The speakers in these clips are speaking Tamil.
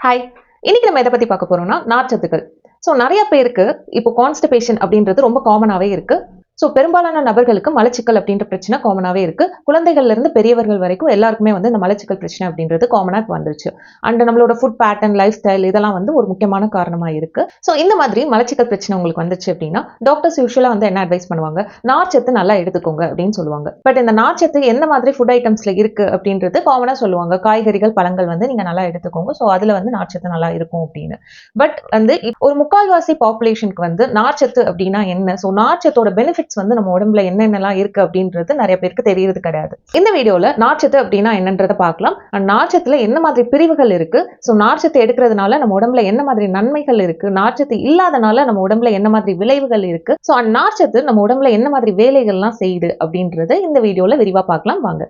ஹாய் இன்னைக்கு நம்ம எதை பத்தி பார்க்க போறோம்னா நார்ச்சத்துக்கள். ஸோ நிறைய பேருக்கு இப்போ கான்ஸ்டிபேஷன் அப்படின்றது ரொம்ப காமனாகவே இருக்குது ஸோ பெரும்பாலான நபர்களுக்கு மலச்சிக்கல் அப்படின்ற பிரச்சனை காமனாகவே இருக்கு. குழந்தைகள்ல இருந்து பெரியவர்கள் வரைக்கும் எல்லாருக்குமே வந்து இந்த மலச்சிக்கல் பிரச்சனை அப்படின்றது காமனாக வந்துருச்சு. அண்ட் நம்மளோட ஃபுட் பேட்டர்ன் லைஃப் ஸ்டைல் இதெல்லாம் வந்து ஒரு முக்கியமான காரணமாக இருக்குது ஸோ இந்த மாதிரி மலச்சிக்கல் பிரச்சனை உங்களுக்கு வந்துச்சு அப்படின்னா டாக்டர்ஸ் யூஸ்வலாக வந்து என்ன அட்வைஸ் பண்ணுவாங்க? நார்ச்சத்து நல்லா எடுத்துக்கோங்க அப்படின்னு சொல்லுவாங்க. பட் இந்த நார்ச்சத்து எந்த மாதிரி ஃபுட் ஐட்டம்ஸ்ல இருக்கு அப்படின்றது காமனாக சொல்லுவாங்க. காய்கறிகள் பழங்கள் வந்து நீங்க நல்லா எடுத்துக்கோங்க. ஸோ அதுல வந்து நார்ச்சத்து நல்லா இருக்கும் அப்படின்னு. பட் வந்து ஒரு முக்கால்வாசி பாப்புலேஷனுக்கு வந்து நார்ச்சத்து அப்படின்னா என்ன? ஸோ நார்ச்சத்தோட பெனிஃபிட்ஸ் வந்து நம்ம உடம்புல என்னென்னலாம் இருக்கு அப்படின்றது நிறைய பேருக்கு தெரியறது கிடையாது. இந்த வீடியோல நார்ச்சத்து அப்படின்னா என்னன்றதை பார்க்கலாம். அண்ட் நார்ச்சத்துல என்ன மாதிரி பிரிவுகள் இருக்கு? ஸோ நார்ச்சத்து எடுக்கிறதுனால நம்ம உடம்புல என்ன மாதிரி நன்மைகள் இருக்கு? நார்ச்சத்து இல்லாதனால நம்ம உடம்புல என்ன மாதிரி விளைவுகள் இருக்கு? ஸோ அண்ட் நார்ச்சத்து நம்ம உடம்புல என்ன மாதிரி வேலைகள்லாம் செய்யுது அப்படின்றத இந்த வீடியோல விரிவா பார்க்கலாம். வாங்க.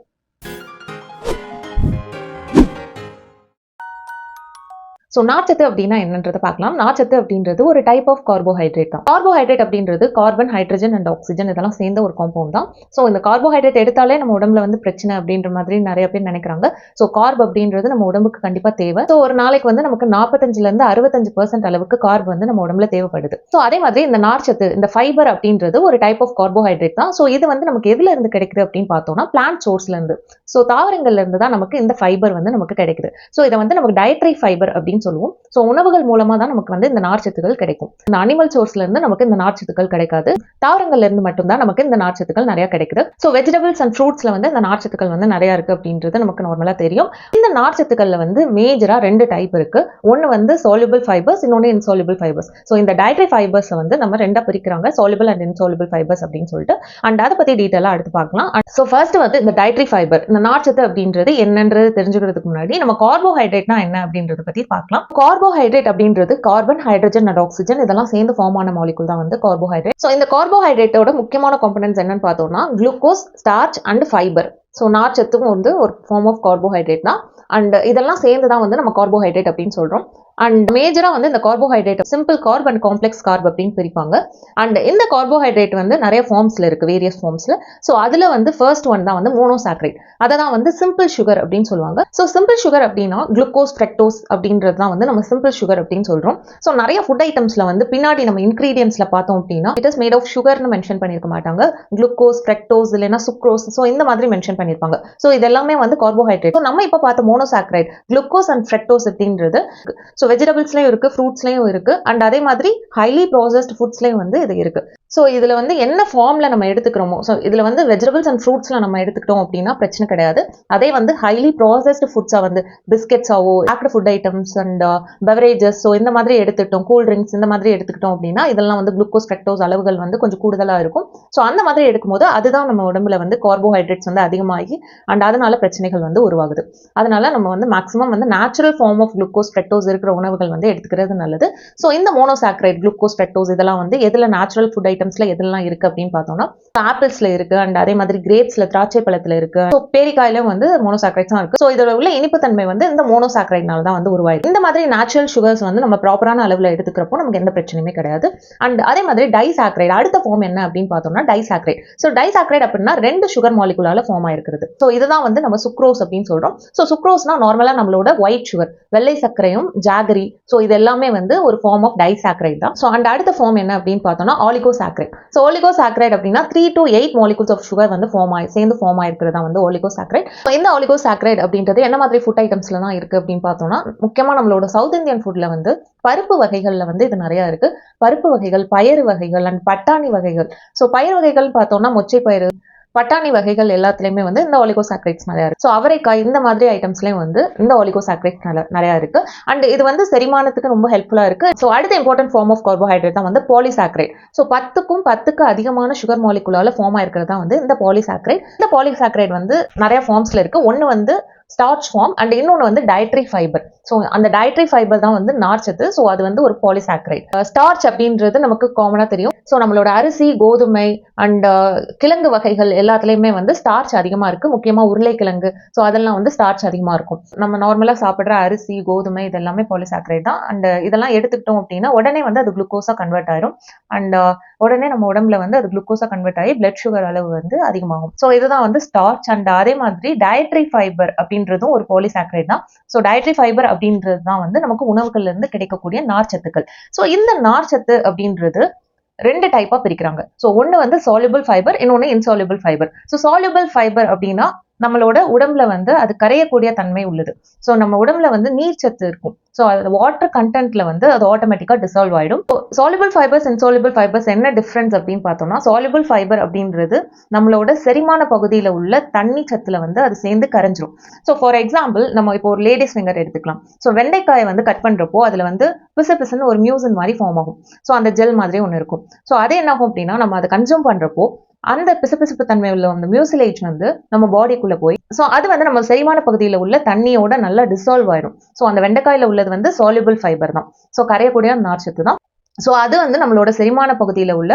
ஸோ நார்ச்சத்து அப்படின்னா என்னன்றதை பார்க்கலாம். நார்ச்சத்து அப்படின்றது ஒரு டைப் ஆஃப் கார்போஹைட்ரேட் தான். கார்போஹைட்ரேட் அப்படின்றது கார்பன் ஹைட்ரஜன் அண்ட் ஆக்சிஜன் இதெல்லாம் சேர்ந்த ஒரு காம்பவுண்ட் தான். ஸோ இந்த கார்போஹைட்ரேட் எடுத்தாலே நம்ம உடம்புல வந்து பிரச்சனை அப்படின்ற மாதிரி நிறைய பேர் நினைக்கிறாங்க. ஸோ கார்ப் அப்படின்றது நம்ம உடம்புக்கு கண்டிப்பாக தேவை. ஸோ ஒரு நாளைக்கு வந்து நமக்கு நாற்பத்தஞ்சுல இருந்து அறுபத்தஞ்சு பர்சன்ட் அளவுக்கு கார்ப் வந்து நம்ம உடம்புல தேவைப்படுது. ஸோ அதே மாதிரி இந்த நார்ச்சத்து இந்த ஃபைபர் அப்படின்றது ஒரு டைப் ஆஃப் கார்போஹைட்ரேட் தான். ஸோ இது வந்து நமக்கு எதுல இருந்து கிடைக்குது அப்படின்னு பார்த்தோம்னா பிளான்ட் சோர்ஸ்ல இருந்து. ஸோ தாவரங்கள்ல இருந்து தான் நமக்கு இந்த ஃபைபர் வந்து நமக்கு கிடைக்குது. ஸோ இதை வந்து நமக்கு டயட்ரி ஃபைபர் அப்படின்னு சொல்லுவோம். ஸோ உணவுகள் மூலமா தான் நமக்கு வந்து இந்த நார்ச்சத்துக்கள் கிடைக்கும். இந்த அனிமல் சோர்ஸ்ல இருந்து நமக்கு இந்த நார்ச்சத்துக்கள் கிடைக்காது. தாவரங்கள்ல இருந்து மட்டும்தான் நமக்கு இந்த நார்ச்சத்துக்கள் நிறைய கிடைக்குது. ஸோ வெஜிடபிள்ஸ் அண்ட் ஃப்ரூட்ஸ்ல வந்து இந்த நார்ச்சத்துக்கள் வந்து நிறைய இருக்கு அப்படின்றது நமக்கு நார்மலா தெரியும். இந்த நார்ச்சத்துக்கள்ல வந்து மேஜரா ரெண்டு டைப் இருக்கு. ஒன்னு வந்து soluble ஃபைபர்ஸ் இன்னொன்று இன்சாலிபிள் ஃபைபர்ஸ் ஸோ இந்த டயட்ரி ஃபைபர்ஸ் வந்து நம்ம ரெண்டா பிரிக்கிறாங்க. soluble அண்ட் இன்சாலிபிள் ஃபைபர்ஸ் அப்படின்னு சொல்லிட்டு. அண்ட் அதை பத்தி டீட்டெயிலாக அடுத்து பார்க்கலாம். ஸோ ஃபர்ஸ்ட் வந்து இந்த டயட்ரி ஃபைபர் இந்த நார்ச்சத்து அப்படின்றது என்னன்றது தெரிஞ்சுக்கிறதுக்கு முன்னாடி நம்ம கார்போஹைட்ரேட்னா என்ன அப்படின்றத பத்தி பார்க்கலாம். கார்போஹைட்ரேட் அப்படின்றது கார்பன் ஹைட்ரஜன் அண்ட் ஆக்சிஜன் இதெல்லாம் சேர்ந்து ஃபார்ம் ஆன மாலிகுல் தான் வந்து கார்போஹைட்ரேட் ஸோ இந்த கார்போஹைட்ரேட்டோட முக்கியமான காம்பனன்ஸ் என்னன்னு பார்த்தோம்னா glucose starch and fibre so நார்ச்சத்தும் வந்து ஒரு ஃபார்ம் ஆஃப் கார்போஹைட்ரேட் தான். அண்ட் இதெல்லாம் சேர்ந்து தான் வந்து நம்ம கார்போஹைட்ரேட் அப்படின்னு சொல்றோம். அண்ட் மேஜராக வந்து இந்த carbohydrate simple carb and complex carb அப்படின்னு பிரிப்பாங்க. அண்ட் இந்த கார்போஹைட்ரேட் வந்து நிறைய ஃபார்ம்ஸில் இருக்குது வேரியஸ் ஃபார்ம்ஸில் ஸோ அதில் வந்து ஃபர்ஸ்ட் ஒன் தான் வந்து மோனோசாக்ரைட் அதை தான் வந்து சிம்பிள் சுகர் அப்படின்னு சொல்லுவாங்க. ஸோ சிம்பிள் சுகர் அப்படின்னா குளுக்கோஸ் ஃப்ரெக்டோஸ் அப்படின்றது தான் வந்து நம்ம சிம்பிள் சுகர் அப்படின்னு சொல்கிறோம் ஸோ நிறைய ஃபுட் ஐட்டம்ஸில் வந்து பின்னாடி நம்ம இன்க்ரீடியன்ஸில் பார்த்தோம் அப்படின்னா இட் இஸ் மேட் ஆஃப் சுகர்னு மென்ஷன் பண்ணியிருக்க மாட்டாங்க. குளுக்கோஸ் ஃப்ரெக்டோஸ் இல்லைன்னா சுக்ரோஸ் ஸோ இந்த மாதிரி மென்ஷன் பண்ணியிருப்பாங்க ஸோ இது எல்லாமே வந்து கார்போஹைட்ரேட் ஸோ நம்ம இப்போ பார்த்த மோனோசாக்ரைட் குளுக்கோஸ் அண்ட் ஃப்ரெக்டோஸ் அப்படின்றது ஸோ வெஜிடபிள்ஸ்லையும் இருக்குது ஃப்ரூட்ஸ்லையும் இருக்குது அண்ட் அதே மாதிரி ஹைலி ப்ராசஸ்ட் ஃபுட்ஸ்லையும் வந்து இது இருக்குது ஸோ இதில் வந்து என்ன ஃபார்மில் நம்ம எடுத்துக்கிறோமோ ஸோ இதில் வந்து வெஜிடபிள்ஸ் அண்ட் ஃப்ரூட்ஸில் நம்ம எடுத்துக்கிட்டோம் அப்படின்னா பிரச்சனை கிடையாது. அதே வந்து ஹைலி ப்ராசஸ்டு ஃபுட்ஸாக வந்து பிஸ்கெட்ஸாவோ packed food items and beverages so இந்த மாதிரி எடுத்துக்கிட்டோம் கூல் ட்ரிங்க்ஸ் இந்த மாதிரி எடுத்துக்கிட்டோம் அப்படின்னா இதெல்லாம் வந்து குளுக்கோஸ் ஃப்ரெக்டோஸ் அளவுகள் வந்து கொஞ்சம் கூடுதலாக இருக்கும். ஸோ அந்த மாதிரி எடுக்கும்போது அதுதான் நம்ம உடம்புல வந்து கார்போஹைட்ரேட்ஸ் வந்து அதிகமாக அண்ட் அதனால பிரச்சனைகள் வந்து உருவாகுது. அதனால நம்ம வந்து மேக்ஸிமம் வந்து natural form of glucose fructose இருக்கிற உணவுகள் வந்து எடுத்துக்கிறது நல்லது. ஸோ இந்த மோனோசாக்ரைட் குளுக்கோஸ் ஃப்ரெக்டோஸ் இதெல்லாம் வந்து எதில் நேச்சுரல் ஃபுட் ஐட்டம்ஸ்ல எதெல்லாம் இருக்கு அப்படின்னு பார்த்தோம்னா ஆப்பிள்ஸ்ல இருக்கு அண்ட் அதே மாதிரி கிரேப்ஸ்ல திராட்சை பழத்துல இருக்கு. ஸோ பேரிக்காயிலும் வந்து மோனோசாக்ரைட்ஸ் தான் இருக்கு. ஸோ இதில் உள்ள இனிப்புத்தன்மை வந்து இந்த மோனோசாக்ரைட்னால தான் வந்து உருவாயிருக்கு. இந்த மாதிரி நேச்சுரல் சுகர்ஸ் வந்து நம்ம ப்ராப்பரான அளவில் எடுத்துக்கிறப்போ நமக்கு எந்த பிரச்சனையுமே கிடையாது. அண்ட் அதே மாதிரி டைசாக்ரைட் அடுத்த ஃபார்ம் என்ன அப்படின்னு பார்த்தோம்னா டைசாக்ரைட் ஸோ டைசாக்ரைட் அப்படின்னா ரெண்டு சுகர் மாலிகுலால ஃபார்ம் இருக்கிறது. ஸோ இதுதான் வந்து நம்ம சுக்ரோஸ் அப்படின்னு சொல்றோம். ஸோ சுக்ரோஸ்னா நார்மலா நம்மளோட ஒயிட் சுகர் வெள்ளை சர்க்கரையும் ஜாகரி ஸோ இது எல்லாமே வந்து ஒரு ஃபார்ம் ஆஃப் டைசாக்ரைட் தான். ஸோ அண்ட் அடுத்த ஃபார்ம் என்ன அப்படின்னு பார்த்தோம்னா ஆலிகோசாக்ரைட் ஸோ ஒலிகோசாக்ரைட் அப்படின்னா three to eight molecules of sugar வந்து ஃபார்ம் ஆகி சேர்ந்து ஃபார்ம் தான் வந்து ஒலிகோசாக்ரைட் ஸோ இந்த ஒலிகோசாக்ரைட் அப்படின்றது என்ன மாதிரி ஃபுட் ஐட்டம்ஸ்ல தான் இருக்கு அப்படின்னு பார்த்தோம்னா முக்கியமா நம்மளோட சவுத் இந்தியன் ஃபுட்ல வந்து பருப்பு வகைகள்ல வந்து இது நிறைய இருக்கு. பருப்பு வகைகள் பயறு வகைகள் அண்ட் பட்டாணி வகைகள். ஸோ பயிர் வகைகள் பார்த்தோம்னா மொச்சை பயிறு பட்டாணி வகைகள் எல்லாத்துலேயுமே வந்து இந்த ஒலிகோசாக்ரைட்ஸ் நிறையா இருக்கு. ஸோ அவரைக்காய் இந்த மாதிரி ஐட்டம்ஸ்லேயும் வந்து இந்த ஒலிகோசாக்ரைட்ஸ் நிறையா இருக்கு. அண்ட் இது வந்து செரிமானத்துக்கு ரொம்ப ஹெல்ப்ஃபுல்லாக இருக்கு. ஸோ அடுத்த இம்பார்ட்டன்ட் ஃபார்ம் ஆஃப் கார்போஹைட்ரேட் தான் வந்து பாலிசாக்ரைட் ஸோ பத்துக்கும் பத்துக்கு அதிகமான சுகர் மாலிகுலால ஃபார்ம் ஆயிருக்கிறது தான் வந்து இந்த பாலிசாக்ரைட் இந்த பாலிசாக்ரைட் வந்து நிறைய ஃபார்ம்ஸ்ல இருக்கு. ஒன்று வந்து ஸ்டார்ச் ஃபார்ம் அண்ட் இன்னொன்று வந்து டயட்ரி ஃபைபர் ஸோ அந்த டயட்ரி ஃபைபர் தான் வந்து நார்ச்சத்து ஸோ அது வந்து ஒரு பாலிசாக்ரைட் ஸ்டார்ச் uh, அப்படின்றது நமக்கு காமனாக தெரியும். ஸோ நம்மளோட அரிசி கோதுமை அண்ட் uh, கிழங்கு வகைகள் எல்லாத்துலேயுமே வந்து ஸ்டார்ச் அதிகமாக இருக்குது முக்கியமாக உருளைக்கிழங்கு. ஸோ அதெல்லாம் வந்து ஸ்டார்ச் அதிகமாக இருக்கும். நம்ம நார்மலாக சாப்பிட்ற அரிசி கோதுமை இதெல்லாமே பாலிசாக்ரைட் தான். அண்ட் uh, இதெல்லாம் எடுத்துக்கிட்டோம் அப்படின்னா உடனே வந்து அது குளுக்கோஸாக கன்வெர்ட் ஆயிரும். அண்ட் உடனே நம்ம உடம்புல வந்து அது குளுக்கோஸா கன்வெர்ட் ஆகி பிளட் சுகர் அளவு வந்து அதிகமாகும். ஸோ இதுதான் வந்து ஸ்டார்ச் அண்ட் அதே மாதிரி டயட்ரி ஃபைபர் அப்படின்றதும் ஒரு போலிசாக்ரைட் தான். ஸோ டயட்ரி ஃபைபர் அப்படின்றது தான் வந்து நமக்கு உணவுகள்ல இருந்து கிடைக்கக்கூடிய நார்ச்சத்துக்கள். ஸோ இந்த நார்ச்சத்து அப்படின்றது ரெண்டு டைப்பா பிரிக்கிறாங்க. ஸோ ஒன்று வந்து சால்யுபிள் ஃபைபர் இன்னொன்று insoluble fibre so soluble fibre அப்படின்னா நம்மளோட உடம்புல வந்து அது கரையக்கூடிய தன்மை உள்ளது. ஸோ நம்ம உடம்புல வந்து நீர் சத்து இருக்கும். ஸோ அது வாட்டர் கண்டென்ட்ல வந்து அது ஆட்டோமேட்டிக்காக டிசால்வ் ஆயிடும். சாலிபிள் ஃபைபர்ஸ் இன்சாலிபிள் ஃபைபர்ஸ் என்ன டிஃப்ரென்ஸ் அப்படின்னு பார்த்தோம்னா சாலிபிள் ஃபைபர் அப்படின்றது நம்மளோட செரிமான பகுதியில் உள்ள தண்ணி சத்துல வந்து அது சேர்ந்து கரைஞ்சிரும். ஸோ ஃபார் எக்ஸாம்பிள் நம்ம இப்போ ஒரு லேடிஸ் ஃபிங்கர் எடுத்துக்கலாம். ஸோ வெண்டைக்காயை வந்து கட் பண்ணுறப்போ அதில் வந்து பிசு பிசுன்னு ஒரு மியூசன் மாதிரி ஃபார்ம் ஆகும். ஸோ அந்த ஜெல் மாதிரி ஒன்று இருக்கும். ஸோ அது என்ன ஆகும் அப்படின்னா நம்ம அதை கன்சியூம் பண்ணுறப்போ அந்த பிசுபிசுப்பு தன்மை உள்ள அந்த மியூசிலேஜ் வந்து நம்ம பாடிக்குள்ள போய் ஸோ அது வந்து நம்ம செரிமான பகுதியில் உள்ள தண்ணியோட நல்லா டிசால்வ் ஆயிடும் ஸோ அந்த வெண்டைக்காயில உள்ளது வந்து சால்யுபிள் ஃபைபர் தான். ஸோ கரையக்கூடிய நார்ச்சத்து தான். ஸோ அது வந்து நம்மளோட செரிமான பகுதியில் உள்ள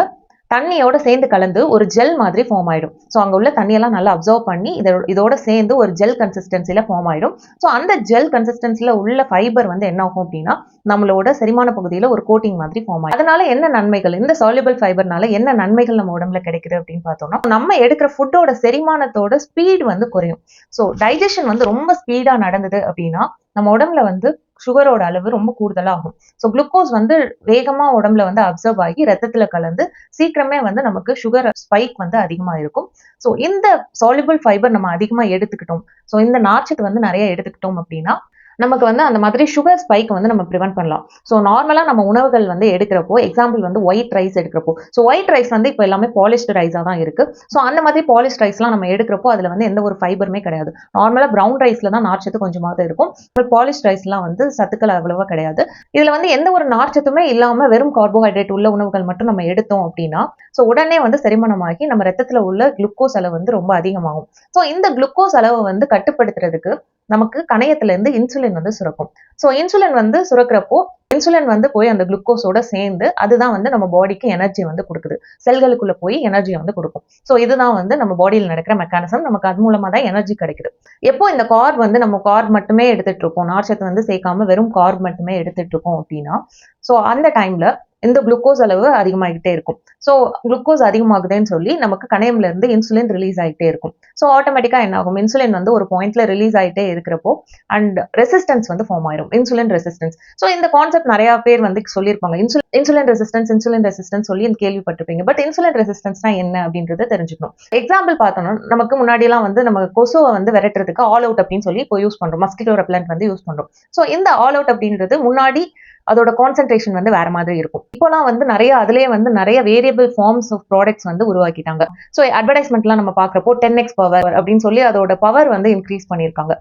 தண்ணியோட சேர்ந்து கலந்து ஒரு ஜெல் மாதிரி ஃபார்ம் ஆயிடும். ஸோ அங்கே உள்ள தண்ணியெல்லாம் நல்லா அப்சர்வ் பண்ணி இதோட இதோட சேர்ந்து ஒரு ஜெல் கன்சிஸ்டன்சியில் ஃபார்ம் ஆயிடும். ஸோ அந்த ஜெல் கன்சிஸ்டன்சியில் உள்ள ஃபைபர் வந்து என்ன ஆகும் அப்படின்னா நம்மளோட செரிமான பகுதியில் ஒரு கோட்டிங் மாதிரி ஃபார்ம் ஆகும் அதனால என்ன நன்மைகள்? இந்த சால்யுபிள் ஃபைபர்னால என்ன நன்மைகள் நம்ம உடம்புல கிடைக்குது அப்படின்னு பார்த்தோம்னா நம்ம எடுக்கிற ஃபுட்டோட செரிமானத்தோட ஸ்பீட் வந்து குறையும். ஸோ டைஜஷன் வந்து ரொம்ப ஸ்பீடாக நடந்தது அப்படின்னா நம்ம உடம்புல வந்து சுகரோட அளவு ரொம்ப கூடுதலாகும். ஸோ குளுக்கோஸ் வந்து வேகமா உடம்புல வந்து அப்சர்வ் ஆகி ரத்தத்துல கலந்து சீக்கிரமே வந்து நமக்கு சுகர் ஸ்பைக் வந்து அதிகமா இருக்கும். ஸோ இந்த சாலிபிள் ஃபைபர் நம்ம அதிகமா எடுத்துக்கிட்டோம். ஸோ இந்த நார்ச்சத்து வந்து நிறைய எடுத்துக்கிட்டோம் அப்படின்னா நமக்கு வந்து அந்த மாதிரி சுகர் ஸ்பைக் வந்து நம்ம ப்ரிவென்ட் பண்ணலாம். ஸோ நார்மலாக நம்ம உணவுகள் வந்து எடுக்கிறப்போ எக்ஸாம்பிள் வந்து ஒயிட் ரைஸ் எடுக்கிறப்போ ஸோ ஒயிட் ரைஸ் வந்து இப்போ எல்லாமே பாலிஸ்டு ரைஸாக தான் இருக்குது ஸோ அந்த மாதிரி பாலிஷ் ரைஸ்லாம் நம்ம எடுக்கிறப்போ அதில் வந்து எந்த ஒரு ஃபைபருமே கிடையாது. நார்மலாக ப்ரௌன் ரைஸில் தான் நார்ச்சத்து கொஞ்சமாக இருக்கும். பாலிஷ் ரைஸ்லாம் வந்து சத்துக்கள் அவ்வளோவா கிடையாது. இதில் வந்து எந்த ஒரு நார்ச்சத்துமே இல்லாமல் வெறும் கார்போஹைட்ரேட் உள்ள உணவுகள் மட்டும் நம்ம எடுத்தோம் அப்படின்னா ஸோ உடனே வந்து செரிமானமாகி நம்ம ரத்தத்தில் உள்ள குளுக்கோஸ் அளவு வந்து ரொம்ப அதிகமாகும். ஸோ இந்த குளுக்கோஸ் அளவை வந்து கட்டுப்படுத்துறதுக்கு நமக்கு கணையத்துல இருந்து இன்சுலின் வந்து சுரக்கும். ஸோ இன்சுலின் வந்து சுரக்கிறப்போ இன்சுலின் வந்து போய் அந்த குளுக்கோஸோட சேர்ந்து அதுதான் வந்து நம்ம பாடிக்கு எனர்ஜி வந்து கொடுக்குது. செல்களுக்குள்ள போய் எனர்ஜியை வந்து கொடுக்கும். ஸோ இதுதான் வந்து நம்ம பாடியில் நடக்கிற மெக்கானிசம் நமக்கு அது மூலமா தான் எனர்ஜி கிடைக்குது. எப்போ இந்த கார்ப் வந்து நம்ம கார்ப் மட்டுமே எடுத்துட்டு இருக்கோம் நார்ச்சத்து வந்து சேர்க்காம வெறும் கார்ப் மட்டுமே எடுத்துட்டு இருக்கோம் அப்படின்னா ஸோ அந்த டைம்ல இந்த குளுக்கோஸ் அளவு அதிகமாகிட்டே இருக்கும். ஸோ குளுக்கோஸ் அதிகமாகுதுன்னு சொல்லி நமக்கு கணையம்ல இருந்து இன்சுலின் ரிலீஸ் ஆகிட்டே இருக்கும். ஸோ ஆட்டோமேட்டிக்கா என்ன ஆகும்? இன்சுலின் வந்து ஒரு பாயிண்ட்ல ரிலீஸ் ஆகிட்டே இருக்கிறப்போ அண்ட் ரெசிஸ்டன்ஸ் வந்து ஃபார்ம் ஆயிரும். இன்சுலின் ரெசிஸ்டன்ஸ் ஸோ இந்த கான்செப்ட் நிறைய பேர் வந்து சொல்லியிருப்பாங்க. Insulin insulin resistance insulin resistance சொல்லி கேள்விப்பட்டிருப்பீங்க. பட் இன்சுலின் ரெசிஸ்டன்ஸ்னா என்ன அப்படின்றத தெரிஞ்சுக்கணும். எக்ஸாம்பிள் பார்த்தோம்னா நமக்கு முன்னாடி எல்லாம் வந்து நம்ம கொசுவை வந்து விரட்டுறதுக்கு ஆல் அவுட் அப்படின்னு சொல்லி இப்போ யூஸ் பண்றோம். மஸ்கிட்டோ ரெப்லண்ட் வந்து யூஸ் பண்றோம். ஸோ இந்த ஆல் அவுட் அப்படின்றது முன்னாடி அதோட கான்சென்ட்ரேஷன் வந்து வேற மாதிரி இருக்கும். இப்போலாம் வந்து நிறைய அதுலயே வந்து நிறைய வேரியபிள் ஃபார்ம்ஸ் ஆஃப் ப்ராடக்ட்ஸ் வந்து உருவாக்கிட்டாங்க. ஸோ அட்வர்டைஸ்மெண்ட்லாம் நம்ம பார்க்குறப்போ டென் எக்ஸ் பவர் அப்படின்னு சொல்லி அதோட பவர் வந்து இன்க்ரீஸ் பண்ணியிருக்காங்க.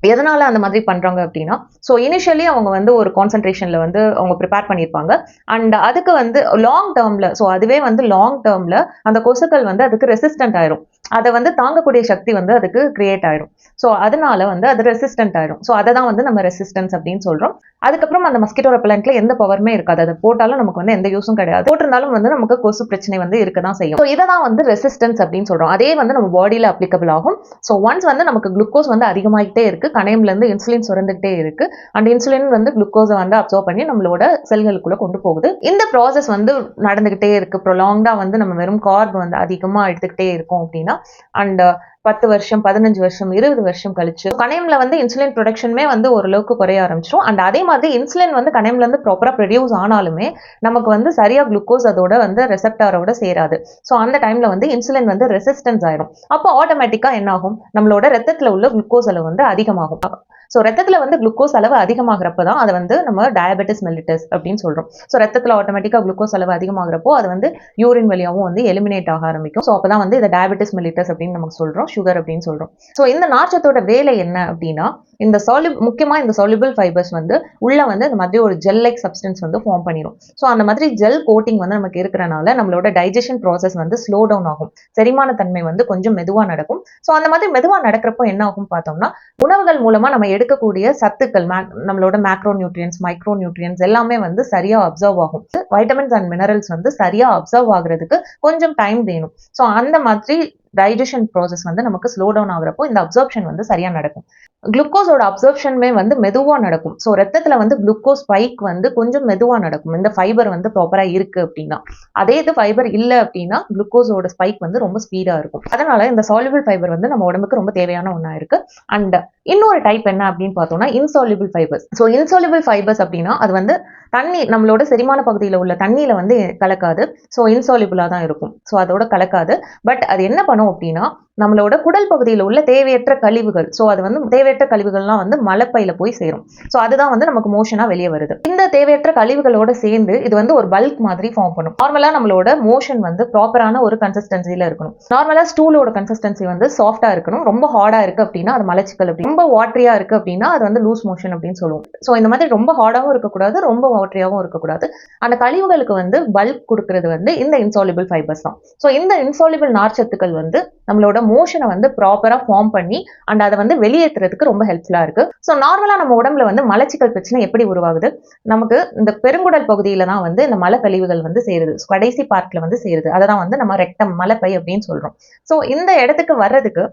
எதனால அந்த மாதிரி பண்றாங்க அப்படின்னா ஸோ இனிஷியலி அவங்க வந்து ஒரு கான்சென்ட்ரேஷன்ல வந்து அவங்க ப்ரிப்பேர் பண்ணியிருப்பாங்க. அண்ட் அதுக்கு வந்து லாங் டேர்ம்ல ஸோ அதுவே வந்து லாங் டேர்ம்ல அந்த கொசுக்கள் வந்து அதுக்கு ரெசிஸ்டன்ட் ஆயிரும். அதை வந்து தாங்கக்கூடிய சக்தி வந்து அதுக்கு கிரியேட் ஆயிடும் ஸோ அதனால வந்து அது ரெசிஸ்டன்ட் ஆயிடும் ஸோ அதை தான் வந்து நம்ம ரெசிஸ்டன்ஸ் அப்படின்னு சொல்றோம். அதுக்கப்புறம் அந்த மஸ்கிட்டோ ரெப்பலண்ட்ல எந்த பவருமே இருக்காது. அதை போட்டாலும் நமக்கு வந்து எந்த யூஸும் கிடையாது. போட்டிருந்தாலும் வந்து நமக்கு கொசு பிரச்சனை வந்து இருக்க தான் செய்யும். ஸோ இதை தான் வந்து ரெசிஸ்டன்ஸ் அப்படின்னு சொல்றோம். அதே வந்து நம்ம பாடியில அப்ளிகபிள் ஆகும். ஸோ ஒன்ஸ் வந்து நமக்கு குளுக்கோஸ் வந்து அதிகமாகிட்டே இருக்கு கணையம்ல இருந்து இன்சுலின் சுரந்துகிட்டே இருக்கு அண்ட் இன்சுலின் வந்து குளுக்கோஸை வந்து அப்சர்வ் பண்ணி நம்மளோட செல்களுக்குள்ள கொண்டு போகுது. இந்த ப்ராசஸ் வந்து நடந்துகிட்டே இருக்கு. ப்ரொலாங்டா வந்து நம்ம வெறும் கார்ப் வந்து அதிகமா எடுத்துக்கிட்டே இருக்கோம் அப்படின்னு அண்ட் பத்து வருஷம் பதினஞ்சு வருஷம் இருபது வருஷம் கழிச்சு கணையம்ல வந்து இன்சுலின் ப்ரொடக்ஷனுமே வந்து ஓரளவுக்கு குறைய ஆரம்பிச்சிடும் அண்ட் அதே மாதிரி இன்சுலின் வந்து கணையம்ல இருந்து ப்ராப்பரா ப்ரொடியூஸ் ஆனாலுமே நமக்கு வந்து சரியா குளுக்கோஸ் அதோட வந்து ரெசெப்டாரோட சேராது. ஸோ அந்த டைம்ல வந்து இன்சுலின் வந்து ரெசிஸ்டன்ஸ் ஆயிடும் அப்போ ஆட்டோமேட்டிக்கா என்ன ஆகும் நம்மளோட ரத்தத்துல உள்ள குளுக்கோஸ் அளவு வந்து அதிகமாகும். ஸோ ரத்தத்தில் வந்து குளுக்கோஸ் அளவு அதிகமாகிறப்ப தான் அதை வந்து நம்ம டயபெட்டிஸ் மெல்லிட்டஸ் அப்படின்னு சொல்கிறோம் ஸோ ரத்தத்தில் ஆட்டோமேட்டிக்காக குளுக்கோஸ் அளவு அதிகமாகிறப்போ அது வந்து யூரின் வழியாகவும் வந்து எலிமினேட் ஆக ஆரம்பிக்கும். ஸோ அப்போ தான் வந்து இதை டயபெட்டிஸ் மெல்லிட்டஸ் அப்படின்னு நமக்கு சொல்கிறோம் சுகர் அப்படின்னு சொல்கிறோம் ஸோ இந்த நார்ச்சத்தோட வேலை என்ன அப்படின்னா இந்த சாலி முக்கியமாக இந்த சாலிபிள் ஃபைபர்ஸ் வந்து உள்ள வந்து இந்த மாதிரி ஒரு ஜெல் லைக் சப்ஸ்டன்ஸ் வந்து ஃபார்ம் பண்ணிடும் ஸோ அந்த மாதிரி ஜெல் கோட்டிங் வந்து நமக்கு இருக்கிறனால நம்மளோட டைஜஷன் ப்ராசஸ் வந்து ஸ்லோ டவுன் ஆகும். செரிமான தன்மை வந்து கொஞ்சம் மெதுவாக நடக்கும். ஸோ அந்த மாதிரி மெதுவாக நடக்கிறப்போ என்ன ஆகும் பார்த்தோம்னா உணவுகள் மூலமாக நம்ம எடுக்கக்கூடிய சத்துக்கள் நம்மளோட மேக்ரோ நியூட்ரியன்ஸ் மைக்ரோ நியூட்ரியன்ஸ் எல்லாமே வந்து சரியா அப்சர்வ் ஆகும். வைட்டமின்ஸ் அண்ட் மினரல்ஸ் வந்து சரியா அப்சர்வ் ஆகுறதுக்கு கொஞ்சம் டைம் வேணும். ஸோ அந்த மாதிரி டைஜஷன் ப்ராசஸ் வந்து நமக்கு ஸ்லோ டவுன் ஆகுறப்போ இந்த அப்சர்ப்ஷன் வந்து சரியா நடக்கும். குளுக்கோஸோட அப்சர்ப்ஷனுமே வந்து மெதுவாக நடக்கும். ஸோ ரத்தத்தில் வந்து குளுக்கோஸ் ஸ்பைக் வந்து கொஞ்சம் மெதுவாக நடக்கும். இந்த ஃபைபர் வந்து ப்ராப்பராக இருக்கு அப்படின்னா. அதே இது ஃபைபர் இல்லை அப்படின்னா குளுக்கோஸோட ஸ்பைக் வந்து ரொம்ப ஸ்பீடாக இருக்கும். அதனால இந்த சால்யூபிள் ஃபைபர் வந்து நம்ம உடம்புக்கு ரொம்ப தேவையான ஒன்றா இருக்கு. அண்ட் இன்னொரு டைப் என்ன அப்படின்னு பார்த்தோம்னா insoluble fibres so insoluble fibres அப்படின்னா அது வந்து தண்ணி நம்மளோட செரிமான பகுதியில் உள்ள தண்ணியில் வந்து கலக்காது. ஸோ இன்சால்யூபிளாக தான் இருக்கும். ஸோ அதோட கலக்காது. பட் அது என்ன பண்ணும்? அப்படின்னா நம்மளோட குடல் பகுதியில் உள்ள தேவையற்ற கழிவுகள். ஸோ அது வந்து தேவையற்ற கழிவுகள்லாம் வந்து மலைப்பையில போய் சேரும். ஸோ அதுதான் வந்து நமக்கு மோஷனா வெளியே வருது. இந்த தேவையற்ற கழிவுகளோட சேர்ந்து இது வந்து ஒரு பல்க் மாதிரி ஃபார்ம் பண்ணும். நார்மலாக நம்மளோட மோஷன் வந்து ப்ராப்பரான ஒரு கன்சிஸ்டன்சியில் இருக்கணும். நார்மலாக ஸ்டூலோட கன்சிஸ்டன்சி வந்து சாஃப்டாக இருக்கணும். ரொம்ப ஹார்டாக இருக்குது அப்படின்னா அது மலச்சிக்கல் அப்படி. ரொம்ப வாட்ரியாக இருக்குது அப்படின்னா அது வந்து லூஸ் மோஷன் அப்படின்னு சொல்லுவோம். ஸோ இந்த மாதிரி ரொம்ப ஹார்டாகவும் இருக்கக்கூடாது ரொம்ப வாட்ரியாகவும் இருக்கக்கூடாது. அந்த கழிவுகளுக்கு வந்து பல்க் கொடுக்கறது வந்து இந்த இன்சாலிபிள் ஃபைபர்ஸ் தான். ஸோ இந்த இன்சாலிபிள் நார்ச்சத்துக்கள் வந்து நம்மளோட மோஷனை வந்து ப்ராப்பரா ஃபார்ம் பண்ணி அண்ட் அதை வந்து வெளியேற்றுறதுக்கு ரொம்ப ஹெல்ப்ஃபுல்லா இருக்கு. ஸோ நார்மலா நம்ம உடம்புல வந்து மலச்சிக்கல் பிரச்சனை எப்படி உருவாகுது? நமக்கு இந்த பெருங்குடல் பகுதியில தான் வந்து இந்த மலை கழிவுகள் வந்து சேருது. கடைசி பார்ட்டில் வந்து சேருது. அதை தான் வந்து நம்ம ரெக்டம் மலைப்பை அப்படின்னு சொல்றோம். ஸோ இந்த இடத்துக்கு வர்றதுக்கு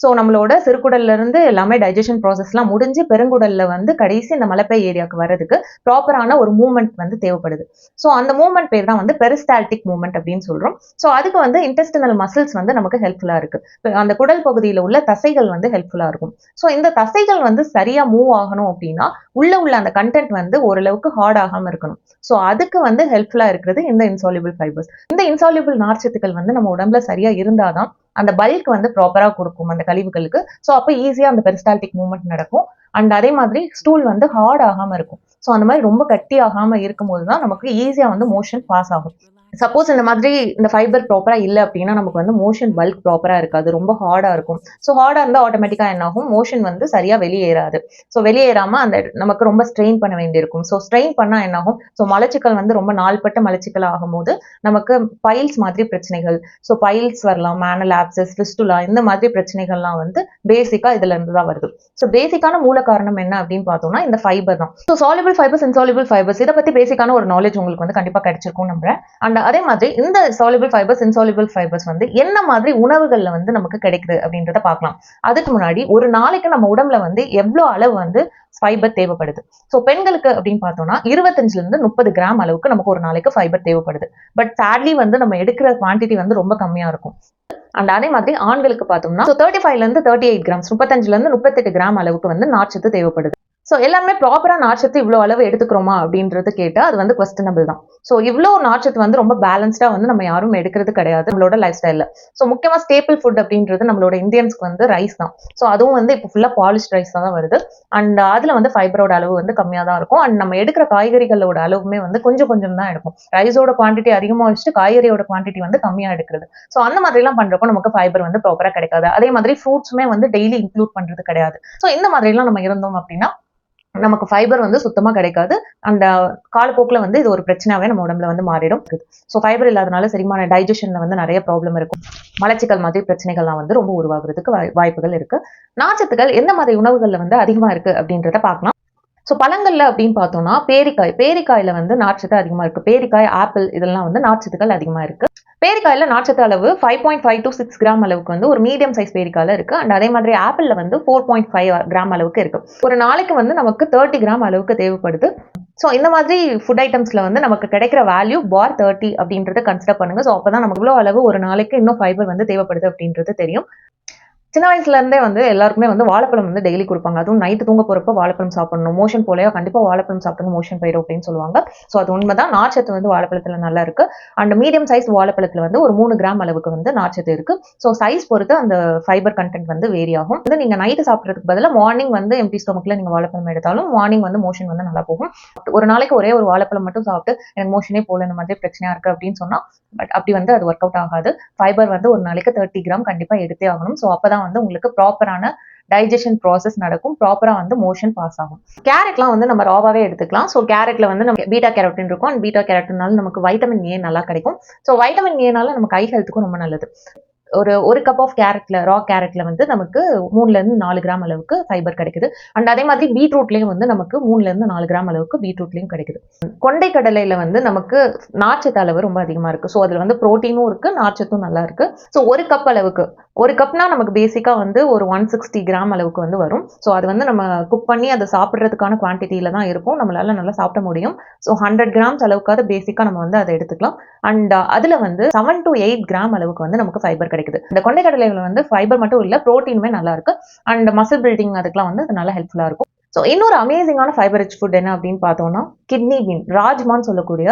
ஸோ நம்மளோட சிறுகுடல்ல இருந்து எல்லாமே டைஜஷன் ப்ராசஸ்லாம் முடிஞ்சு பெருங்குடல்ல வந்து கடைசி இந்த மலைப்பை ஏரியாவுக்கு வர்றதுக்கு ப்ராப்பரான ஒரு மூவ்மெண்ட் வந்து தேவைப்படுது. ஸோ அந்த மூவ்மெண்ட் பேர் தான் வந்து பெரிஸ்டால்டிக் மூவ்மெண்ட் அப்படின்னு சொல்றோம். ஸோ அதுக்கு வந்து இன்டெஸ்டினல் மசில்ஸ் வந்து நமக்கு ஹெல்ப்ஃபுல்லா இருக்கு. அந்த குடல் பகுதியில் உள்ள தசைகள் வந்து ஹெல்ப்ஃபுல்லா இருக்கும். ஸோ இந்த தசைகள் வந்து சரியா மூவ் ஆகணும் அப்படின்னா உள்ள உள்ள அந்த கண்டென்ட் வந்து ஓரளவுக்கு ஹார்ட் ஆகாம இருக்கணும். ஸோ அதுக்கு வந்து ஹெல்ப்ஃபுல்லா இருக்கிறது இந்த இன்சால்யூபிள் ஃபைபர்ஸ் இந்த இன்சால்யூபிள் நார்ச்சத்துக்கள் வந்து நம்ம உடம்புல சரியா இருந்தாதான் அந்த பல்க் வந்து ப்ராப்பரா கொடுக்கும் அந்த கழிவுகளுக்கு. ஸோ அப்போ ஈஸியா அந்த பெரிஸ்டால்டிக் மூவ்மெண்ட் நடக்கும். அண்ட் அதே மாதிரி ஸ்டூல் வந்து ஹார்ட் ஆகாம இருக்கும். ஸோ அந்த மாதிரி ரொம்ப கட்டி ஆகாம இருக்கும்போது தான் நமக்கு ஈஸியா வந்து மோஷன் பாஸ் ஆகும். சப்போஸ் இந்த மாதிரி இந்த ஃபைபர் ப்ராப்பராக இல்லை அப்படின்னா நமக்கு வந்து மோஷன் பல்க் ப்ராப்பராக இருக்காது. ரொம்ப ஹார்டாக இருக்கும். ஸோ ஹார்டாக இருந்தால் ஆட்டோமேட்டிக்காக என்ன ஆகும் மோஷன் வந்து சரியாக வெளியேறாது ஸோ வெளியேறாம அந்த நமக்கு ரொம்ப ஸ்ட்ரெயின் பண்ண வேண்டியிருக்கும். ஸோ ஸ்ட்ரெயின் பண்ணால் என்ன ஆகும் ஸோ மலச்சிக்கல் வந்து ரொம்ப நாள்பட்ட மலச்சிக்கல் ஆகும்போது நமக்கு பைல்ஸ் மாதிரி பிரச்சனைகள். ஸோ பைல்ஸ் வரலாம் மேனல் ஆப்சஸ் ஃபிஸ்டுலா இந்த மாதிரி பிரச்சனைகள்லாம் வந்து பேசிக்காக இதுல இருந்து தான் வருது. ஸோ பேசிக்கான மூல காரணம் என்ன அப்படின்னு பார்த்தோம்னா இந்த ஃபைபர் தான். So soluble fibres insoluble fibres இதை பற்றி பேசிக்கான ஒரு நாலேஜ் உங்களுக்கு வந்து கண்டிப்பாக கிடைச்சிருக்கும் நம்புறேன். அண்ட் அதே மாதிரி இந்த சாலிபிள் ஃபைபர்ஸ் இன்சாலிபிள் ஃபைபர்ஸ் வந்து என்ன மாதிரி உணவுகளில் வந்து நமக்கு கிடைக்குது அப்படின்றத பார்க்கலாம். அதுக்கு முன்னாடி ஒரு நாளைக்கு நம்ம உடம்புல வந்து எவ்வளவு அளவு வந்து ஃபைபர் தேவைப்படுது? ஸோ பெண்களுக்கு அப்படின்னு பார்த்தோம்னா இருபத்தஞ்சுல இருந்து முப்பது கிராம் அளவுக்கு நமக்கு ஒரு நாளைக்கு ஃபைபர் தேவைப்படுது. பட் சேட்லி வந்து நம்ம எடுக்கிற குவான்டிட்டி வந்து ரொம்ப கம்மியா இருக்கும். அண்ட் அதே மாதிரி ஆண்களுக்கு பார்த்தோம்னா ஸோ தேர்ட்டி ஃபைவ்லேருந்து தேர்ட்டி எயிட் கிராம்ஸ் முப்பத்தஞ்சுல இருந்து முப்பத்தெட்டு கிராம் அளவுக்கு வந்து நார்ச்சத்து தேவைப்படுது. ஸோ எல்லாமே ப்ராப்பராக நார்ச்சத்து இவ்வளோ அளவு எடுத்துக்கிறோமா அப்படின்றது கேட்டால் அது வந்து கொஸ்டனபிள் தான். ஸோ இவ்வளோ நார்ச்சத்து வந்து ரொம்ப பேலன்ஸ்டா வந்து நம்ம யாரும் எடுக்கிறது கிடையாது நம்மளோட லைஃப் ஸ்டைலில் ஸோ முக்கியமா ஸ்டேபிள் ஃபுட் அப்படின்றது நம்மளோட இந்தியன்ஸ்க்கு வந்து ரைஸ் தான். ஸோ அதுவும் வந்து இப்போ ஃபுல்லாக பாலிஷ்ட் ரைஸ் தான் வருது. அண்ட் அதுல வந்து ஃபைபரோட அளவு வந்து கம்மியாக தான் இருக்கும். அண்ட் நம்ம எடுக்கிற காய்கறிகளோட அளவுமே வந்து கொஞ்சம் கொஞ்சம் தான் எடுக்கும். ரைஸோட குவான்டிட்டி அதிகமாக வச்சுட்டு காய்கறியோட குவான்டிட்டி வந்து கம்மியாக எடுக்கிறது. ஸோ அந்த மாதிரிலாம் பண்றப்போ நமக்கு ஃபைபர் வந்து ப்ராப்பராக கிடைக்காது. அதே மாதிரி ஃப்ரூட்ஸுமே வந்து டெய்லி இன்க்ளூட் பண்றது கிடையாது. ஸோ இந்த மாதிரிலாம் நம்ம இருந்தோம் அப்படின்னா நமக்கு ஃபைபர் வந்து சுத்தமாக கிடைக்காது. அந்த காலப்போக்கில் வந்து இது ஒரு பிரச்சனையாகவே நம்ம உடம்புல வந்து மாறிடும். ஸோ ஃபைபர் இல்லாதனால சரிமான டைஜஷனில் வந்து நிறைய ப்ராப்ளம் இருக்கும். மலச்சிக்கல் மாதிரி பிரச்சனைகள்லாம் வந்து ரொம்ப உருவாகுறதுக்கு வாய்- வாய்ப்புகள் இருக்கு. நாச்சத்துக்கள் எந்த மாதிரி உணவுகள்ல வந்து அதிகமா இருக்கு அப்படின்றத பார்க்கலாம். ஸோ பழங்கள்ல அப்படின்னு பார்த்தோம்னா பேரிக்காய் பேரிக்காயில வந்து நார்ச்சத்து அதிகமா இருக்குது பேரிக்காய் ஆப்பிள் இதெல்லாம் வந்து நார்ச்சத்துக்கள் அதிகமா இருக்கு. பேரிக்காயில் நார்ச்சத்து அளவு five point five to six gram அளவுக்கு வந்து ஒரு மீடியம் சைஸ் பேரிக்காயில் இருக்கு. அண்ட் அதே மாதிரி ஆப்பிளில் வந்து ஃபோர் பாயிண்ட் ஃபைவ் கிராம் அளவுக்கு இருக்கு. ஒரு நாளைக்கு வந்து நமக்கு தேர்ட்டி கிராம் அளவுக்கு தேவைப்படுது. ஸோ இந்த மாதிரி ஃபுட் ஐட்டம்ஸ்ல வந்து நமக்கு கிடைக்கிற வேல்யூ பார் தேர்ட்டி அப்படின்றத கன்சிடர் பண்ணுங்க. ஸோ அப்பதான் நமக்கு இவ்வளோ அளவு ஒரு நாளைக்கு இன்னும் ஃபைபர் வந்து தேவைப்படுது அப்படின்றது தெரியும். சின்ன வயசுல இருந்தே வந்து எல்லாருக்குமே வந்து வாழைப்பழம் வந்து டெய்லி கொடுப்பாங்க. அதுவும் நைட்டு தூங்க போறப்ப வாழைப்பழம் சாப்பிடணும். மோஷன் போலையா கண்டிப்பா வாழைப்பழம் சாப்பிட்டணும் மோஷன் போயிடும் அப்படின்னு சொல்லுவாங்க. ஸோ அது உண்மைதான். நார்ச்சத்து வந்து வாழைப்பழத்துல நல்லா இருக்கு. அண்ட் மீடியம் சைஸ் வாழைப்பழத்துல வந்து ஒரு மூணு கிராம் அளவுக்கு வந்து நார்ச்சத்து இருக்கு. ஸோ சைஸ் பொறுத்து அந்த ஃபைபர் கண்டென்ட் வந்து வேரி ஆகும். வந்து நீங்க நைட்டு சாப்பிட்றதுக்கு பதிலாக மார்னிங் வந்து எம்டி ஸ்டொமக்ல நீங்க வாழைப்பழம் எடுத்தாலும் மார்னிங் வந்து மோஷன் வந்து நல்லா போகும். ஒரு நாளைக்கு ஒரே ஒரு வாழைப்பழம் மட்டும் சாப்பிட்டு எனக்கு மோஷனே போல இந்த மாதிரி பிரச்சனையா இருக்கு அப்படின்னு சொன்னா பட் அப்படி வந்து அது ஒர்க் அவுட் ஆகாது. ஃபைபர் வந்து ஒரு நாளைக்கு தேர்ட்டி கிராம் கண்டிப்பாக எடுத்தே ஆகணும். ஸோ அப்பதான் வந்து உங்களுக்கு ப்ராப்பரான டைஜஷன் ப்ராசஸ் நடக்கும். ப்ராப்பராக வந்து மோஷன் பாஸ் ஆகும். கேரட்லாம் வந்து நம்ம ராவாவே எடுத்துக்கலாம். ஸோ கேரட்டில் வந்து நம்ம பீட்டா கேரட்டின் இருக்கும். அண்ட் பீட்டா கேரட்டினால நமக்கு வைட்டமின் ஏ நல்லா கிடைக்கும். ஸோ வைட்டமின் ஏனால நமக்கு ஐ ஹெல்த்துக்கும் ரொம்ப நல்லது. ஒரு ஒரு கப் ஆஃப் கேரட்ல ரா கேரட்ல வந்து நமக்கு மூணுல இருந்து நாலு கிராம் அளவுக்கு ஃபைபர் கிடைக்குது. அண்ட் அதே மாதிரி பீட்ரூட்லயும் வந்து நமக்கு மூணுல இருந்து நாலு கிராம் அளவுக்கு பீட்ரூட்லயும் கிடைக்குது. கொண்டை கடலையில வந்து நமக்கு நார்ச்சத்து அளவு ரொம்ப அதிகமா இருக்கு. ஸோ அதுல வந்து புரோட்டீனும் இருக்கு நார்ச்சத்தும் நல்லா இருக்கு. ஸோ ஒரு கப் அளவுக்கு ஒரு கப்னா நமக்கு பேசிக்காக வந்து ஒரு ஒன் சிக்ஸ்டி கிராம் அளவுக்கு வந்து வரும். ஸோ அது வந்து நம்ம குக் பண்ணி அதை சாப்பிட்றதுக்கான குவான்டிட்டியில் தான் இருக்கும். நம்மளால நல்லா சாப்பிட முடியும். ஸோ ஹண்ட்ரட் கிராம்ஸ் அளவுக்காவது பேசிக்காக நம்ம வந்து அதை எடுத்துக்கலாம். அண்ட் uh, அதில் வந்து செவன் டு எயிட் கிராம் அளவுக்கு வந்து நமக்கு ஃபைபர் கிடைக்குது. இந்த கொண்டைக்கடலையில் வந்து ஃபைபர் மட்டும் இல்லை ப்ரோட்டீனுமே நல்லா இருக்கு. அண்ட் மசில் பில்டிங் அதுக்கெலாம் வந்து அது நல்லா ஹெல்ப்ஃபுல்லாக இருக்கும். ஸோ இன்னொரு அமேசிங்கான ஃபைபர் ரிச் ஃபுட் என்ன அப்படின்னு பார்த்தோம்னா கிட்னி பீன் ராஜ்மான்னு சொல்லக்கூடிய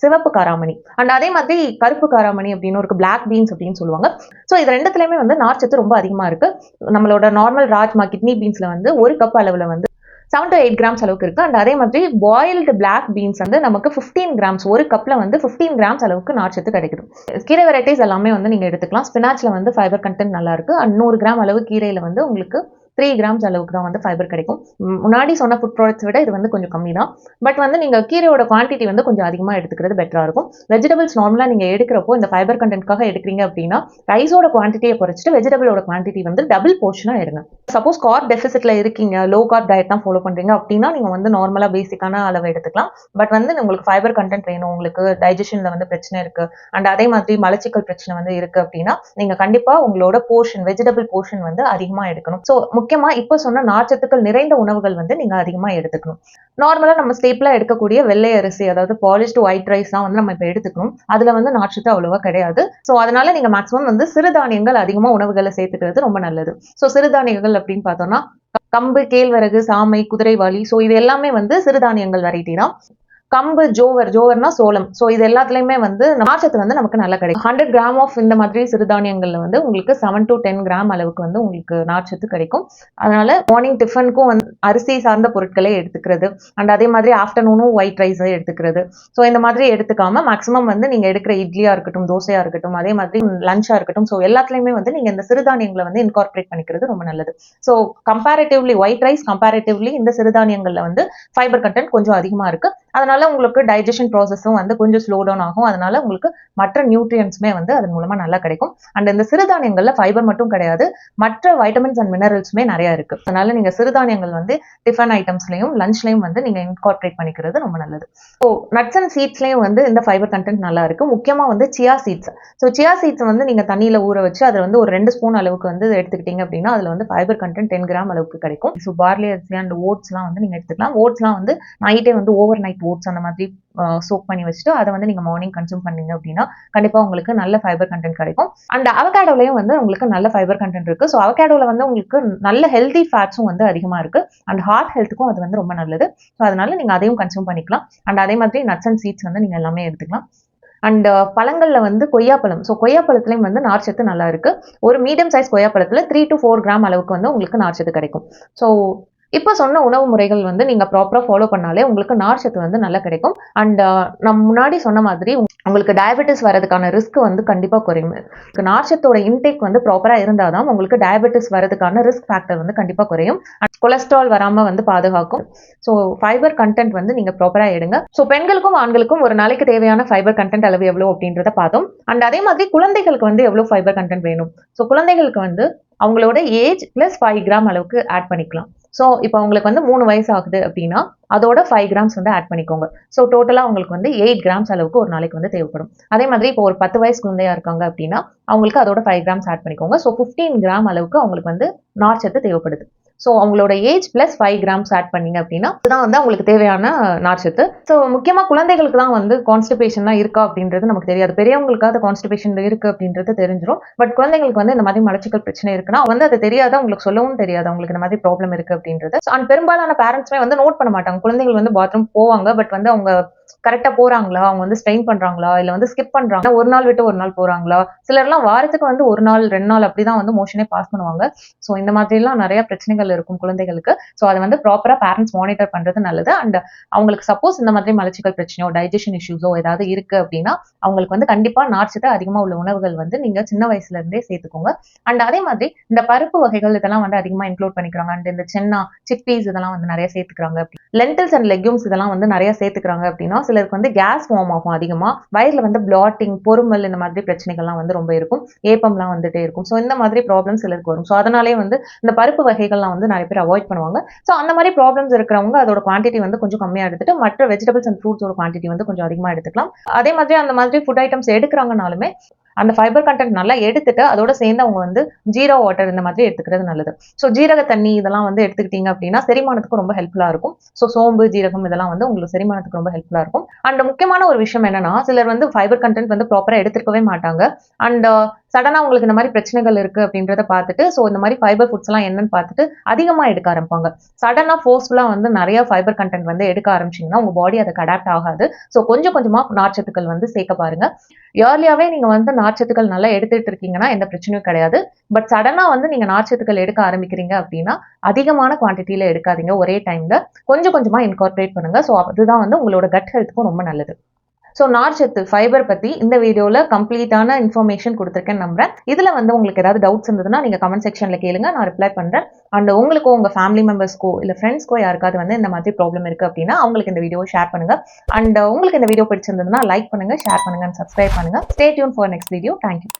சிவப்பு காராமணி. அண்ட் அதே மாதிரி கருப்பு காராமணி அப்படின்னு ஒரு பிளாக் பீன்ஸ் அப்படின்னு சொல்லுவாங்க. ஸோ இது ரெண்டுத்துலையுமே வந்து நார்ச்சத்து ரொம்ப அதிகமாக இருக்கு. நம்மளோட நார்மல் ராஜ்மா கிட்னி பீன்ஸ்ல வந்து ஒரு கப் அளவில் வந்து செவன் டு எயிட் கிராம்ஸ் அளவுக்கு இருக்கு. அண்ட் அதே மாதிரி பாயில்டு பிளாக் பீன்ஸ் வந்து நமக்கு ஃபிஃப்டீன் கிராம்ஸ் ஒரு கப்ல வந்து ஃபிஃப்டீன் கிராம்ஸ் அளவுக்கு நார்ச்சத்து கிடைக்குது. கீரை வெரைட்டிஸ் எல்லாமே வந்து நீங்க எடுத்துக்கலாம். ஸ்பினாச்சில் வந்து ஃபைபர் கண்டென்ட் நல்லா இருக்கு. அண்ட் நூறு கிராம் அளவு கீரையில வந்து உங்களுக்கு த்ரீ கிராம்ஸ் அளவுக்கு தான் வந்து ஃபைபர் கிடைக்கும். முன்னாடி சொன்ன ஃபுட் ப்ராடக்ட்ஸ் விட இது வந்து கொஞ்சம் கம்மி தான் பட் வந்து நீங்கள் கீரையோட குவான்டிட்டி வந்து கொஞ்சம் அதிகமாக எடுத்துக்கிறது பெட்டராக இருக்கும். வெஜிடபிள்ஸ் நார்மலாக நீங்கள் எடுக்கிறப்போ இந்த ஃபைபர் கண்டென்ட்காக எடுக்கிறீங்க அப்படின்னா ரைஸோட குவான்டிட்டியை குறைச்சிட்டு வெஜிடபிளோட குவான்டிட்டி வந்து டபுள் போர்ஷனாக எடுங்க. சப்போஸ் கார்ப் டெஃபிசிட்ல இருக்கீங்க லோ கார்ப் டயட் தான் ஃபாலோ பண்ணுறீங்க அப்படின்னா நீங்கள் வந்து நார்மலாக பேசிக்கான அளவு எடுத்துக்கலாம். பட் வந்து உங்களுக்கு ஃபைபர் கண்டென்ட் வேணும் உங்களுக்கு டைஜஷனில் வந்து பிரச்சனை இருக்கு. அண்ட் அதே மாதிரி மலச்சிக்கல் பிரச்சனை வந்து இருக்கு அப்படின்னா நீங்கள் கண்டிப்பாக உங்களோட போர்ஷன் வெஜிடபிள் போர்ஷன் வந்து அதிகமாக எடுக்கணும். ஸோ முக்கியமா இப்போ சொன்ன நார்ச்சத்துக்கள் நிறைந்த உணவுகள் வந்து நீங்க அதிகமா எடுத்துக்கணும். நார்மலா நம்ம ஸ்லீப்ல எடுக்கக்கூடிய வெள்ளை அரிசி அதாவது பாலிஷ்டு ஒயிட் ரைஸ் தான் வந்து நம்ம இப்போ எடுத்துக்கணும். அதுல வந்து நார்ச்சத்து அவ்வளோவா கிடையாது. ஸோ அதனால நீங்க மேக்ஸிமம் வந்து சிறுதானியங்கள் அதிகமா உணவுகளை சேர்த்துக்கிறது ரொம்ப நல்லது. ஸோ சிறுதானியங்கள் அப்படின்னு பார்த்தோம்னா கம்பு கேழ்வரகு சாமை குதிரைவாளி ஸோ இது எல்லாமே வந்து சிறுதானியங்கள் வெரைட்டி தான். கம்பு ஜோவர் ஜோவர்னா சோளம். ஸோ இது எல்லாத்துலேயுமே வந்து நார்ச்சத்து வந்து நமக்கு நல்லா கிடைக்கும். ஹண்ட்ரட் கிராம் ஆஃப் இந்த மாதிரி சிறுதானியங்கள்ல வந்து உங்களுக்கு செவன் டு டென் கிராம் அளவுக்கு வந்து உங்களுக்கு நார்ச்சத்து கிடைக்கும். அதனால மார்னிங் டிஃபனுக்கும் வந்து அரிசி சார்ந்த பொருட்களே எடுத்துக்கிறது. அண்ட் அதே மாதிரி ஆஃப்டர்நூனும் ஒயிட் ரைஸை எடுத்துக்கிறது. ஸோ இந்த மாதிரி எடுத்துக்காம மேக்ஸிமம் வந்து நீங்க எடுக்கிற இட்லியா இருக்கட்டும் தோசையா இருக்கட்டும் அதே மாதிரி லஞ்சா இருக்கட்டும் ஸோ எல்லாத்துலயுமே வந்து நீங்க இந்த சிறுதானியங்களை வந்து இன்கார்பரேட் பண்ணிக்கிறது ரொம்ப நல்லது. So comparatively white rice comparatively இந்த சிறுதானியங்கள்ல வந்து ஃபைபர் கண்டென்ட் கொஞ்சம் அதிகமா இருக்கு. அதனால உங்களுக்கு டைஜஷன் ப்ராசஸும் வந்து கொஞ்சம் ஸ்லோ டவுன் ஆகும். அதனால உங்களுக்கு மற்ற நியூட்ரியன்ஸுமே வந்து அதன் மூலமா நல்லா கிடைக்கும். அண்ட் இந்த சிறுதானியங்கள்ல ஃபைபர் மட்டும் கிடையாது. மற்ற வைட்டமின்ஸ் அண்ட் மினரல்ஸுமே நிறைய இருக்கு. அதனால நீங்க சிறுதானியங்கள் வந்து டிஃபன் ஐட்டம்ஸ்லயும் லஞ்ச்லயும் வந்து நீங்க இன்கார்பரேட் பண்ணிக்கிறது ரொம்ப நல்லது. ஸோ நட்ஸ் அண்ட் சீட்ஸ்லயும் வந்து இந்த ஃபைபர் கண்டென்ட் நல்லா இருக்கு. முக்கியமா வந்து chia seeds so chia seeds வந்து நீங்க தண்ணியில ஊற வச்சு அதில் வந்து ஒரு ரெண்டு ஸ்பூன் அளவுக்கு வந்து எடுத்துக்கிட்டீங்க அப்படின்னா அதுல வந்து ஃபைபர் கண்டென்ட் டென் கிராம் அளவுக்கு கிடைக்கும். ஸோ பார்லி அரிசி அண்ட் ஓட்ஸ்லாம் வந்து நீங்க எடுத்துக்கலாம். ஓட்ஸ்லாம் வந்து நைட்டே வந்து ஓவர் நைட் ஓட்ஸ் அந்த மாதிரி சோக் பண்ணி வச்சுட்டு அதை வந்து நீங்கள் மார்னிங் கன்சூம் பண்ணீங்க அப்படின்னா கண்டிப்பாக உங்களுக்கு நல்ல ஃபைபர் கண்டென்ட் கிடைக்கும். அந்த அவகேடோலையும் வந்து உங்களுக்கு நல்ல ஃபைபர் கண்டென்ட் இருக்குது ஸோ அவகேடோவில் வந்து உங்களுக்கு நல்ல ஹெல்தி ஃபேட்ஸும் வந்து அதிகமாக இருக்கு. அண்ட் ஹார்ட் ஹெல்த்துக்கும் அது வந்து ரொம்ப நல்லது. ஸோ அதனால நீங்கள் அதையும் கன்சூம் பண்ணிக்கலாம். அண்ட் அதே மாதிரி நட்ஸ் அண்ட் சீட்ஸ் வந்து நீங்கள் எல்லாமே எடுத்துக்கலாம். அண்ட் பழங்களில் வந்து கொய்யாப்பழம். ஸோ கொய்யாப்பழத்துலையும் வந்து நார்ச்சத்து நல்லா இருக்குது ஒரு மீடியம் சைஸ் கொய்யாப்பழத்தில் த்ரீ டு ஃபோர் கிராம் அளவுக்கு வந்து உங்களுக்கு நார்ச்சத்து கிடைக்கும். ஸோ இப்போ சொன்ன உணவு முறைகள் வந்து நீங்கள் ப்ராப்பராக ஃபாலோ பண்ணாலே உங்களுக்கு நார்ச்சத்து வந்து நல்லா கிடைக்கும். அண்ட் நம்ம முன்னாடி சொன்ன மாதிரி உங்களுக்கு டயபெட்டிஸ் வரதுக்கான ரிஸ்க் வந்து கண்டிப்பாக குறையும். நார்ச்சத்தோட இன்டேக் வந்து ப்ராப்பராக இருந்தால் தான் உங்களுக்கு டயபெட்டிஸ் வரதுக்கான ரிஸ்க் ஃபேக்டர் வந்து கண்டிப்பாக குறையும். கொலஸ்ட்ரால் வராம வந்து பாதுகாக்கும். ஸோ ஃபைபர் கண்டென்ட் வந்து நீங்கள் ப்ராப்பராக எடுங்க. ஸோ பெண்களுக்கும் ஆண்களுக்கும் ஒரு நாளைக்கு தேவையான ஃபைபர் கண்டென்ட் அளவு எவ்வளோ அப்படின்றத பார்த்தோம். அண்ட் அதே மாதிரி குழந்தைகளுக்கு வந்து எவ்வளோ ஃபைபர் கண்டென்ட் வேணும்? ஸோ குழந்தைகளுக்கு வந்து அவங்களோட ஏஜ் ப்ளஸ் ஃபைவ் கிராம் அளவுக்கு ஆட் பண்ணிக்கலாம். ஸோ இப்போ உங்களுக்கு வந்து மூணு வயசு ஆகுது அப்படின்னா அதோட ஃபைவ் கிராம்ஸ் வந்து ஆட் பண்ணிக்கோங்க. ஸோ டோட்டலாக உங்களுக்கு வந்து எயிட் கிராம்ஸ் அளவுக்கு ஒரு நாளைக்கு வந்து தேவைப்படும். அதே மாதிரி இப்போ ஒரு பத்து வயசு குழந்தையாக இருக்காங்க அப்படின்னா அவங்களுக்கு அதோட ஃபைவ் கிராம்ஸ் ஆட் பண்ணிக்கோங்க. ஸோ ஃபிஃப்டீன் கிராம் அளவுக்கு அவங்களுக்கு வந்து நார்ச்சத்து தேவைப்படுது. ஸோ அவங்களோட age plus five grams add பண்ணீங்க அப்படின்னா இதுதான் வந்து அவங்களுக்கு தேவையான நார்ச்சத்து ஸோ முக்கியமாக குழந்தைகளுக்கு தான் வந்து கான்ஸ்டிபேஷன்லாம் இருக்கா அப்படின்றது நமக்கு தெரியாது. பெரியவங்களுக்காக கான்ஸ்டிபேஷன் இருக்கு அப்படின்றது தெரிஞ்சிடும் பட் குழந்தைங்களுக்கு வந்து இந்த மாதிரி மலச்சிக்கல் பிரச்சனை இருக்குன்னா வந்து அது தெரியாத அவங்களுக்கு சொல்லவும் தெரியாது அவங்களுக்கு இந்த மாதிரி ப்ராப்ளம் இருக்கு அப்படின்றது. அண்ட் பெரும்பாலான பேரண்ட்ஸ்மே வந்து நோட் பண்ண மாட்டாங்க. குழந்தைகள் வந்து பாத்ரூம் போவாங்க பட் வந்து அவங்க கரெக்டா போறாங்களா? அவங்க வந்து ஸ்ட்ரெயின் பண்றாங்களா? இல்ல வந்து ஸ்கிப் பண்றாங்க ஒரு நாள் விட்டு ஒரு நாள் போறாங்களா? சிலர்லாம் வாரத்துக்கு வந்து ஒரு நாள் ரெண்டு நாள் அப்படிதான் வந்து மோஷனே பாஸ் பண்ணுவாங்க. ஸோ இந்த மாதிரி எல்லாம் நிறைய பிரச்சனைகள் இருக்கும் குழந்தைகளுக்கு. ஸோ அதை வந்து ப்ராப்பரா பேரண்ட்ஸ் மானிட்டர் பண்றது நல்லது. அண்ட் அவங்களுக்கு சப்போஸ் இந்த மாதிரி மலச்சிக்கல் பிரச்சனையோ டைஜஷன் இஷ்யூஸோ ஏதாவது இருக்கு அப்படின்னா அவங்களுக்கு வந்து கண்டிப்பா நார்ச்சத்து அதிகமா உள்ள உணவுகள் வந்து நீங்க சின்ன வயசுல இருந்தே சேர்த்துக்கோங்க. அண்ட் அதே மாதிரி இந்த பருப்பு வகைகள் இதெல்லாம் வந்து அதிகமா இன்க்ளூட் பண்ணிக்கிறாங்க. அண்ட் இந்த சென்னா சிப்பீஸ் இதெல்லாம் வந்து நிறைய சேர்த்துக்கிறாங்க. லென்டில்ஸ் அண்ட் லெக்யூம்ஸ் இதெல்லாம் வந்து நிறைய சேர்த்துக்கிறாங்க அப்படின்னா சிலருக்கு வந்து கேஸ் ஃபார்ம் ஆகும் அதிகமா. வயிறில் வந்து பிளாட்டிங் பொறுமல் இந்த மாதிரி பிரச்சனைகள்லாம் வந்து ரொம்ப இருக்கும். ஏப்பம்லாம் வந்துட்டே இருக்கும். ஸோ இந்த மாதிரி ப்ராப்ளம் சிலருக்கு வரும். ஸோ அதனாலே வந்து இந்த பருப்பு வகைகள்லாம் வந்து நிறைய பேர் அவாய்ட் பண்ணுவாங்க. ஸோ அந்த மாதிரி ப்ராப்ளம்ஸ் இருக்கிறவங்க அதோட குவான்டிட்டி வந்து கொஞ்சம் கம்மியாக எடுத்துட்டு மற்ற வெஜிடபிள்ஸ் அண்ட் ஃப்ரூட்ஸோட குவான்டிட்டி வந்து கொஞ்சம் அதிகமாக எடுத்துக்கலாம். அதே மாதிரி அந்த மாதிரி ஃபுட் ஐட்டம்ஸ் எடுக்கிறாங்கனாலுமே அந்த ஃபைபர் கண்டென்ட் நல்லா எடுத்துட்டு அதோட சேர்ந்து அவங்க வந்து ஜீரோ வாட்டர் இந்த மாதிரி எடுத்துக்கிறது நல்லது. ஸோ ஜீரக தண்ணி இதெல்லாம் வந்து எடுத்துக்கிட்டீங்க அப்படின்னா செரிமானத்துக்கு ரொம்ப ஹெல்ப்ஃபுல்லாக இருக்கும். ஸோ சோம்பு ஜீரகம் இதெல்லாம் வந்து உங்களுக்கு செரிமானத்துக்கு ரொம்ப ஹெல்ப்ஃபுல்லாக இருக்கும். அண்ட் முக்கியமான ஒரு விஷயம் என்னன்னா சிலர் வந்து ஃபைபர் கண்டென்ட் வந்து ப்ராப்பராக எடுத்துக்கவே மாட்டாங்க. Uh, அண்ட் சடனாக உங்களுக்கு இந்த மாதிரி பிரச்சனைகள் இருக்கு அப்படின்றத பார்த்துட்டு ஸோ இந்த மாதிரி ஃபைபர் ஃபுட்ஸ் எல்லாம் என்னன்னு பார்த்துட்டு அதிகமாக எடுக்க ஆரம்பிப்பாங்க. சடனாக ஃபோர்ஸ்ஃபுல்லாக வந்து நிறைய ஃபைபர் கண்டென்ட் வந்து எடுக்க ஆரம்பிச்சிங்கன்னா உங்கள் பாடி அதுக்கு அடாப்ட் ஆகாது. ஸோ கொஞ்சம் கொஞ்சமாக நார்ச்சத்துக்கள் வந்து சேர்க்க பாருங்க. இயர்லியாகவே நீங்கள் வந்து நார்ச்சத்துக்கள் நல்லா எடுத்துட்டு இருக்கீங்கன்னா எந்த பிரச்சனையும் கிடையாது. பட் சடனா வந்து நீங்க நார்ச்சத்துக்கள் எடுக்க ஆரம்பிக்கிறீங்க அப்படின்னா அதிகமான குவான்டிட்டியில எடுக்காதீங்க. ஒரே டைம்ல கொஞ்சம் கொஞ்சமா இன்கார்பரேட் பண்ணுங்க. ஸோ அதுதான் வந்து உங்களோட கட் ஹெல்த்துக்கும் ரொம்ப நல்லது. ஸோ நார்ச்சத்து ஃபைபர் பற்றி இந்த வீடியோவில் கம்ப்ளீட்டான இன்ஃபர்மேஷன் கொடுத்துருக்கேன்னு நம்புறேன். இதில் வந்து உங்களுக்கு ஏதாவது டவுட்ஸ் இருந்ததுன்னா நீங்கள் கமெண்ட் செக்ஷனில் கேளுங்க. நான் ரிப்ளை பண்ணுறேன் அண்ட் உங்களுக்கோ உங்கள் ஃபேமிலி மெம்பர்ஸ்க்கோ இல்லை ஃப்ரெண்ட்ஸ்க்கோ யாருக்காவது வந்து இந்த மாதிரி ப்ராப்ளம் இருக்குது அப்படின்னா அவங்களுக்கு இந்த வீடியோ ஷேர் பண்ணுங்க. அண்ட் உங்களுக்கு இந்த வீடியோ பிடிச்சிருந்ததுன்னா லைக் பண்ணுங்க ஷேர் பண்ணுங்கள் அண்ட் சப்ஸ்கிரைப் பண்ணுங்க. Stay tuned for next video thank you